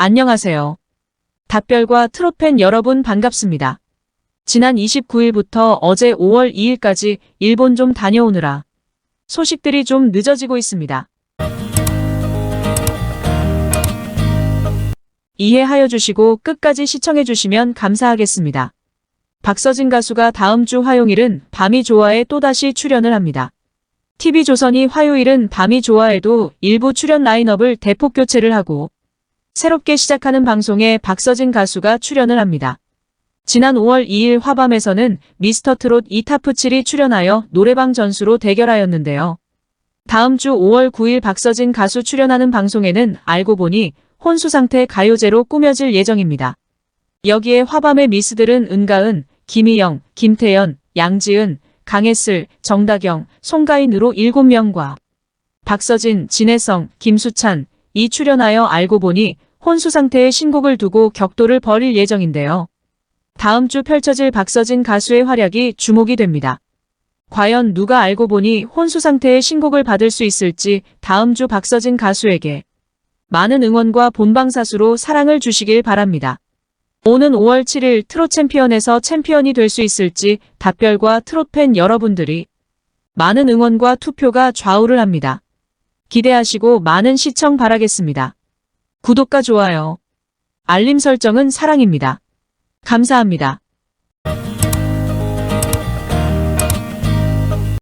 안녕하세요. 답별과 트롯팬 여러분 반갑습니다. 지난 29일부터 어제 5월 2일까지 일본 좀 다녀오느라 소식들이 좀 늦어지고 있습니다. 이해하여 주시고 끝까지 시청해 주시면 감사하겠습니다. 박서진 가수가 다음 주 화요일은 밤이 좋아에 또다시 출연을 합니다. TV조선이 화요일은 밤이 좋아에도 일부 출연 라인업을 대폭 교체를 하고 새롭게 시작하는 방송에 박서진 가수가 출연을 합니다. 지난 5월 2일 화밤에서는 미스터 트롯 이타프7이 출연하여 노래방 전수로 대결하였는데요. 다음 주 5월 9일 박서진 가수 출연하는 방송에는 알고 보니 혼수 상태 가요제로 꾸며질 예정입니다. 여기에 화밤의 미스들은 은가은, 김희영, 김태연, 양지은, 강혜슬, 정다경, 송가인으로 7명과 박서진, 진혜성, 김수찬, 이 출연하여 알고 보니 혼수 상태의 신곡을 두고 격돌을 벌일 예정인데요. 다음 주 펼쳐질 박서진 가수의 활약이 주목이 됩니다. 과연 누가 알고 보니 혼수 상태의 신곡을 받을 수 있을지 다음 주 박서진 가수에게 많은 응원과 본방사수로 사랑을 주시길 바랍니다. 오는 5월 7일 트롯 챔피언에서 챔피언이 될 수 있을지 답별과 트롯 팬 여러분들이 많은 응원과 투표가 좌우를 합니다. 기대하시고 많은 시청 바라겠습니다. 구독과 좋아요, 알림 설정은 사랑입니다. 감사합니다.